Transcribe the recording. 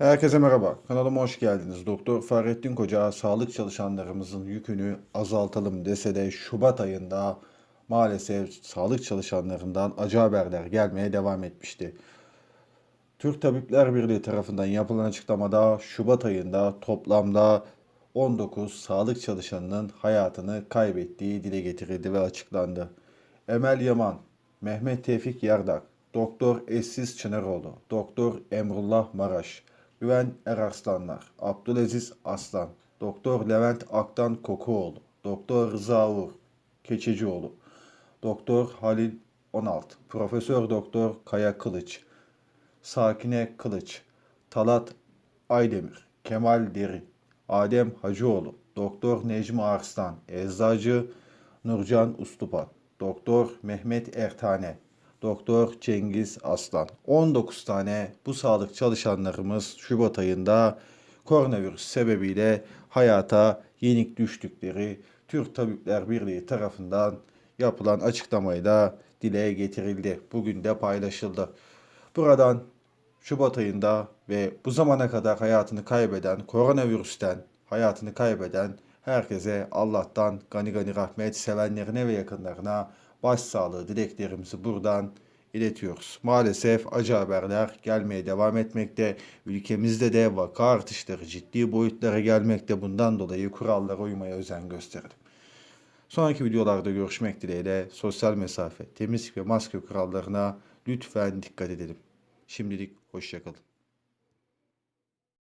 Herkese merhaba. Kanalıma hoş geldiniz. Doktor Fahrettin Koca sağlık çalışanlarımızın yükünü azaltalım dese de Şubat ayında maalesef sağlık çalışanlarından acı haberler gelmeye devam etmişti. Türk Tabipler Birliği tarafından yapılan açıklamada Şubat ayında toplamda 19 sağlık çalışanının hayatını kaybettiği dile getirildi ve açıklandı. Emel Yaman, Mehmet Tevfik Yardak, Doktor Essiz Çınaroğlu, Doktor Emrullah Maraş, Güven Erarslanlar, Abdülaziz Aslan, Doktor Levent Aktan Kokuoğlu, Doktor Rıza Uğur, Keçecioğlu, Doktor Halil 16, Profesör Doktor Kaya Kılıç, Sakine Kılıç, Talat Aydemir, Kemal Derin, Adem Hacıoğlu, Doktor Necmi Arslan, Eczacı Nurcan Ustupan, Doktor Mehmet Ertane, Doktor Cengiz Aslan. 19 tane bu sağlık çalışanlarımız Şubat ayında koronavirüs sebebiyle hayata yenik düştükleri Türk Tabipler Birliği tarafından yapılan açıklamayla dile getirildi. Bugün de paylaşıldı. Buradan Şubat ayında ve bu zamana kadar hayatını kaybeden, koronavirüsten hayatını kaybeden herkese Allah'tan gani gani rahmet, sevenlerine ve yakınlarına başsağlığı dileklerimizi buradan iletiyoruz. Maalesef acı haberler gelmeye devam etmekte. Ülkemizde de vaka artışları ciddi boyutlara gelmekte. Bundan dolayı kurallara uymaya özen gösterelim. Sonraki videolarda görüşmek dileğiyle sosyal mesafe, temizlik ve maske kurallarına lütfen dikkat edelim. Şimdilik hoşçakalın.